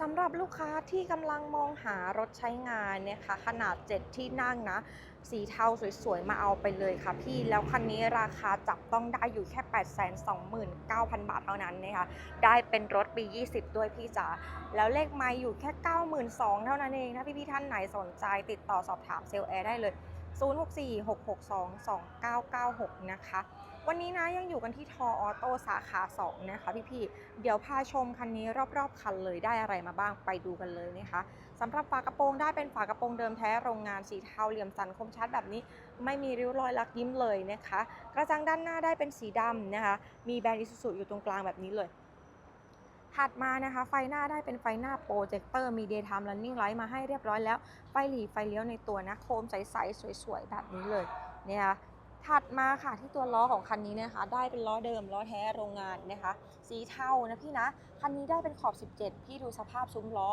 สำหรับลูกค้าที่กำลังมองหารถใช้งานเนี่ยค่ะขนาด 7 ที่นั่งนะ สีเทาสวยๆ มาเอาไปเลยค่ะพี่ แล้วคันนี้ราคาจับต้องได้อยู่แค่ 829,000 บาทเท่านั้นนะคะ ได้เป็นรถปี 20 ด้วยพี่จ๋า แล้วเลขไม้อยู่แค่ 92,000 เท่านั้นเอง ถ้าพี่ๆท่านไหนสนใจติดต่อสอบถามเซลล์แอร์ได้เลย 0646622996 นะคะ วันนี้นะยังอยู่กันที่ทอออโต้สาขา 2 นะคะพี่ๆ เดี๋ยวพาชมคันนี้รอบๆ คันเลยได้อะไรมาบ้างไปดูกันเลยนะคะสำหรับฝากระโปรงได้เป็นฝากระโปรงเดิมแท้โรงงานสีเทาเหลี่ยมสันคมชัดแบบนี้ ไม่มีริ้วรอยลักยิ้มเลยนะคะ กระจังด้านหน้าได้เป็นสีดำนะคะ มีแบรนด์อิซูซูอยู่ตรงกลางแบบนี้เลย ถัดมานะคะ ไฟหน้าได้เป็นไฟหน้าโปรเจคเตอร์มี daytime running light มาให้เรียบร้อยแล้ว ไฟหลีไฟเลี้ยวในตัวนะโคมใสๆสวยๆ แบบนี้เลยเนะคะถัดมาค่ะที่ตัวล้อของคันนี้นะคะ ได้เป็นล้อเดิมล้อแท้โรงงานนะคะ สีเทานะพี่นะคันนี้ได้เป็นขอบ 17 พี่ดูสภาพซุ้มล้อ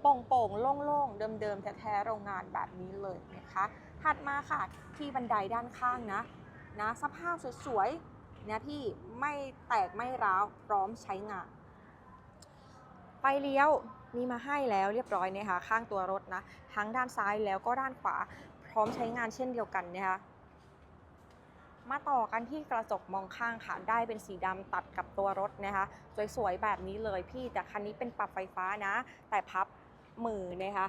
โป่งๆโล่งๆ เดิมๆแท้ๆโรงงานแบบนี้เลยนะคะถัดมาค่ะที่บันไดด้านข้างนะนะสภาพสวยๆนะพี่ไม่แตกไม่ร้าวพร้อมใช้งาน ไฟเลี้ยวมีมาให้แล้วเรียบร้อยนะคะข้างตัวรถนะทั้งด้านซ้ายแล้วก็ด้านขวาพร้อมใช้งานเช่นเดียวกันนะคะมาต่อกันที่กระจกมองข้างค่ะ ได้เป็นสีดำตัดกับตัวรถนะคะ สวยๆ แบบนี้เลยพี่ แต่คันนี้เป็นปรับไฟฟ้านะ แต่พับมือนะคะ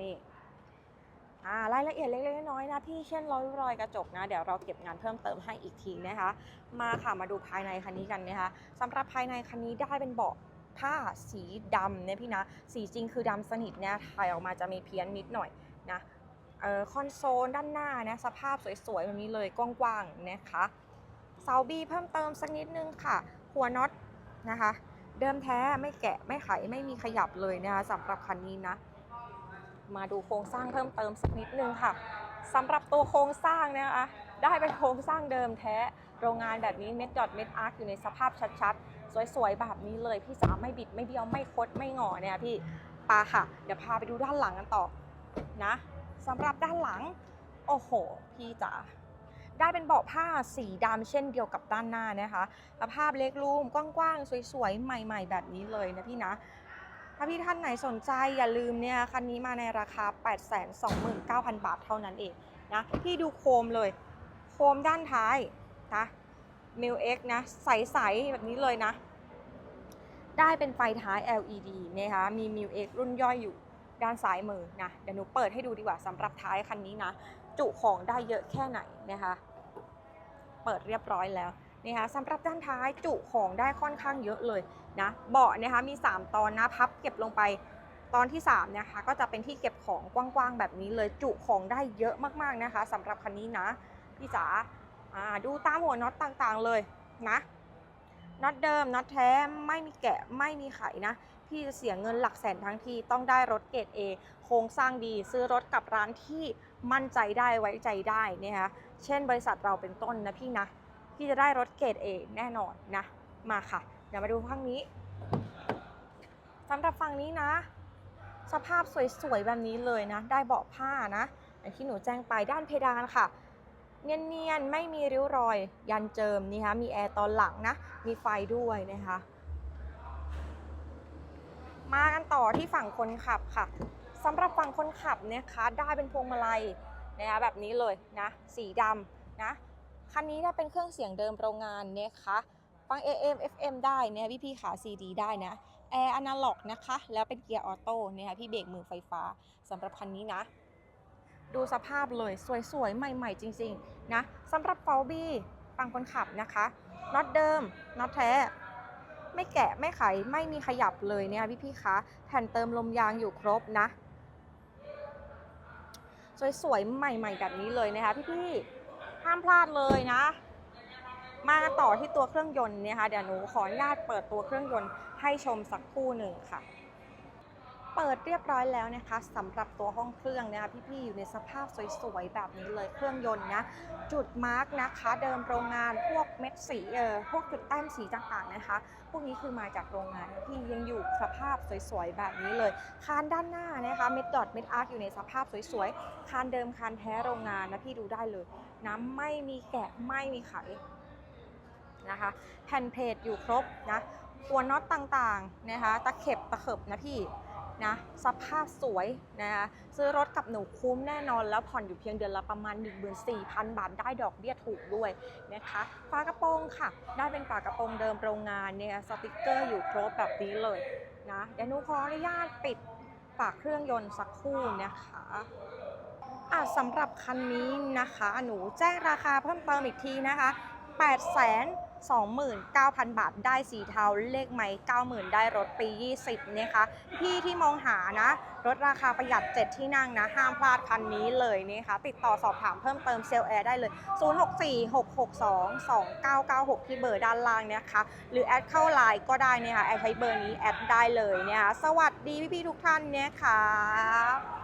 นี่อ่ารายละเอียดเล็กๆน้อยๆนะพี่เช่นรอยรอยกระจกนะ เดี๋ยวเราเก็บงานเพิ่มเติมให้อีกทีนะคะ มาค่ะมาดูภายในคันนี้กันนะคะสำหรับภายในคันนี้ได้เป็นเบาะ ผ้าสีดำเนี่ยพี่นะ สีจริงคือดำสนิทเนี่ยถ่ายออกมาจะมีเพี้ยนนิดหน่อยนะเออคอนโซลด้านหน้านะสภาพสวยๆแบบนี้เลยกว้างๆนะคะเสาบีเพิ่มเติมสักนิดนึงค่ะ หัวน็อตนะคะ เดิมแท้ไม่แกะไม่ไขไม่มีขยับเลยนะคะสำหรับคันนี้นะ มาดูโครงสร้างเพิ่มเติมสักนิดนึงค่ะสำหรับตัวโครงสร้างนะคะ ได้เป็นโครงสร้างเดิมแท้ โรงงานแบบนี้เม็ดดอทเม็ดอาร์คอยู่ในสภาพชัดๆ สวยๆ แบบนี้เลย พี่จ๋าไม่บิดไม่เบี้ยวไม่คดไม่หงอเนี่ยพี่ปาค่ะ เดี๋ยวพาไปดูด้านหลังกันต่อนะสำหรับด้านหลัง โอ้โห พี่จ๋าได้เป็นเบาะผ้าสีดำเช่นเดียวกับด้านหน้านะคะสภาพเล็กรูมกว้างๆ สวยๆ ใหม่ ๆ แบบนี้เลยนะพี่นะ ถ้าพี่ท่านไหนสนใจอย่าลืมเนี่ยคันนี้มาในราคา 829,000 บาทเท่านั้นเองนะพี่ดูโคมเลย มด้านท้ายนะมิวเอ็กนะ ใส ๆ แบบนี้เลยนะ ได้เป็นไฟท้าย LED นะคะมีมิวเอ็กรุ่นย่อยอยู่ด้านซ้ายมือนะ เดี๋ยวหนูเปิดให้ดูดีกว่าสำหรับท้ายคันนี้นะ จุของได้เยอะแค่ไหนนะคะ เปิดเรียบร้อยแล้วนะคะสำหรับด้านท้ายจุของได้ค่อนข้างเยอะเลยนะ เบาะนะคะมี 3 ตอนนะพับเก็บลงไปตอนที่3นะคะก็จะเป็นที่เก็บของกว้างๆแบบนี้เลยจุของได้เยอะมากๆนะคะสำหรับคันนี้นะ พี่จ๋าอ่าดูตามหัวน็อตต่างๆเลยนะน็อตเดิมน็อตแท้ไม่มีแกะไม่มีไขนะ พี่จะเสียเงินหลักแสนทั้งทีต้องได้รถเกรด A โครงสร้างดีซื้อรถกับร้านที่มั่นใจได้ไว้ใจได้นะคะเช่นบริษัทเราเป็นต้นนะพี่นะ พี่จะได้รถเกรด A แน่นอนนะ มาค่ะ เดี๋ยวมาดูฝั่งนี้สำหรับฝั่งนี้นะ สภาพสวยๆแบบนี้เลยนะ ได้เบาะผ้านะอย่างที่หนูแจ้งไปด้านเพดานค่ะ เนียนๆ ไม่มีริ้วรอย ยันเจิมนี่คะมีแอร์ตอนหลังนะ มีไฟด้วยนะคะ มากันต่อที่ฝั่งคนขับค่ะสำหรับฝั่งคนขับเนี่ยคะได้เป็นพวงมาลัยนะคะแบบนี้เลยนะ สีดำนะ คันนี้ได้เป็นเครื่องเสียงเดิมโรงงานเนี่ยคะฟัง AM FM ได้เนี่ยพี่พี่ๆขา CD ได้นะแอร์อนาล็อกนะคะ แล้วเป็นเกียร์ออโต้เนี่ยค่ะพี่เบรกมือไฟฟ้าสำหรับคันนี้นะ ดูสภาพเลยสวยๆ ใหม่ ๆ จริง ๆ นะสำหรับฟอลบี้ฟังคนขับนะคะน็อตเดิมน็อตแท้ ไม่แกะไม่ไขไม่มีขยับเลยเนี่ยพี่พี่ๆคะแผ่นเติมลมยางอยู่ครบนะ สวยๆ ใหม่ ๆ แบบนี้เลยนะคะพี่ๆห้ามพลาดเลยนะ มาต่อที่ตัวเครื่องยนต์เนี่ยค่ะเดี๋ยวหนูขออนุญาตเปิดตัวเครื่องยนต์ให้ชมสักครู่หนึ่งค่ะ เปิดเรียบร้อยแล้วนะคะสำหรับตัวห้องเครื่องนะคะพี่ๆอยู่ในสภาพสวยๆแบบนี้เลยเครื่องยนต์นะจุดมาร์กนะคะเดิมโรงงานพวกเม็ดสีเออพวกจุดแต้มสีต่างๆนะคะ พวกนี้คือมาจากโรงงานที่ยังอยู่สภาพสวยๆแบบนี้เลย คานด้านหน้านะคะเม็ดดอทเม็ดอาร์คอยู่ในสภาพสวยๆคานเดิมคานแท้โรงงานนะพี่ดูได้เลยน้ำไม่มีแกะไม่มีไขนะคะแผ่นเพจอยู่ครบนะหัวน็อตต่างๆนะคะตะเข็บตะเข็บนะพี่ นะสภาพสวยนะคะซื้อรถกับหนูคุ้มแน่นอนแล้วผ่อนอยู่เพียงเดือนละประมาณ 14,000 บาทได้ดอกเบี้ยถูกด้วยนะคะฝากระโปรงค่ะ ได้เป็นฝากระโปรงเดิมโรงงานเนี่ยสติกเกอร์อยู่ครบแบบนี้เลยนะเดี๋ยวหนูขออนุญาตปิดฝากเครื่องยนต์สักครู่นะคะอะสำหรับคันนี้นะคะ หนูแจ้งราคาเพิ่มเติมอีกทีนะคะ8 2 9 0 0 0 บาทได้สีเทาเลขไม้90,000 ได้รถปี 20นะคะพี่ที่มองหานะ รถราคาประหยัด 7 ที่นั่งนะ ห้ามพลาดคันนี้เลยนะคะติดต่อสอบถามเพิ่มเติมเซลล์แอร์ได้เลย 0646622996 ที่เบอร์ด้านล่างนะคะ หรือแอดเข้าไลน์ก็ได้นะคะแอดใช้เบอร์นี้แอดได้เลยนะคะสวัสดีพี่ๆทุกท่านเนี่ยค่ะ